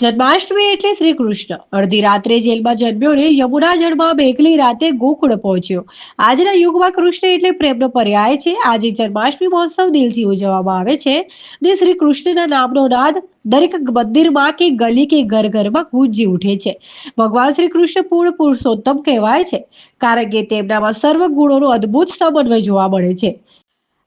જન્માષ્ટમી એટલે શ્રી કૃષ્ણ. અડધી રાત્રે જેલમાં જન્મ્યો ને યમુના જળમાં બેગલી રાતે ગોકુળ પહોંચ્યો. આજના યુગમાં કૃષ્ણ એટલે પ્રેમનો પર્યાય છે. આજે જન્માષ્ટમી મહોત્સવ દિલથી ઉજવવામાં આવે છે ને શ્રી કૃષ્ણના નામનો નાદ દરેક મંદિરમાં કે ગલી કે ઘર ઘરમાં ગુંજી ઉઠે છે. ભગવાન શ્રી કૃષ્ણ પૂર્ણ પુરુષોત્તમ કહેવાય છે. કારણ કે તેમનામાં સર્વ ગુણોનો અદ્ભુત સમન્વય જોવા મળે છે.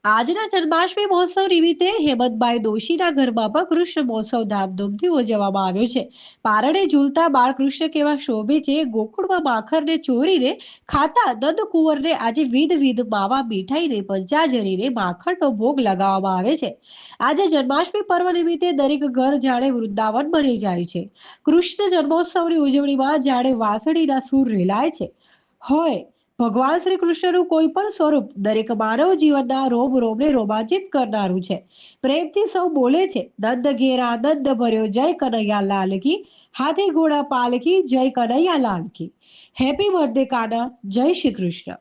આજના જન્માષ્ટમી મહોત્સવ નિમિત્તે હેમંતભાઈ દોશીના ઘરમાં પણ કૃષ્ણ મહોત્સવ ધામધૂમથી ઉજવવામાં આવ્યો છે. પારણે ઝૂલતા બાળકૃષ્ણ કેવા શોભે છે, ગોકુળમાં માખરને ચોરીને ખાતા નંદ કુંવરને આજે વિધ વિધ માવા મીઠાઈને પંચાજરીને માખણનો ભોગ લગાવવામાં આવે છે. આજે જન્માષ્ટમી પર્વ નિમિત્તે દરેક ઘર જાણે વૃંદાવન બની જાય છે. કૃષ્ણ જન્મોત્સવની ઉજવણીમાં જાણે વાંસળીના સૂર રેલાય છે. હોય ભગવાન શ્રી કૃષ્ણનું કોઈ પણ સ્વરૂપ દરેક માનવ જીવનના રોમ રોમને રોમાંચિત કરનારું છે. પ્રેમથી સૌ બોલે છે દંદ ઘેરા દંદ ભર્યો, જય કનૈયા લાલ કી હાથી ઘોડા પાલકી, જય કનૈયા લાલ કી હેપી બર્થડે કાના. જય શ્રી કૃષ્ણ.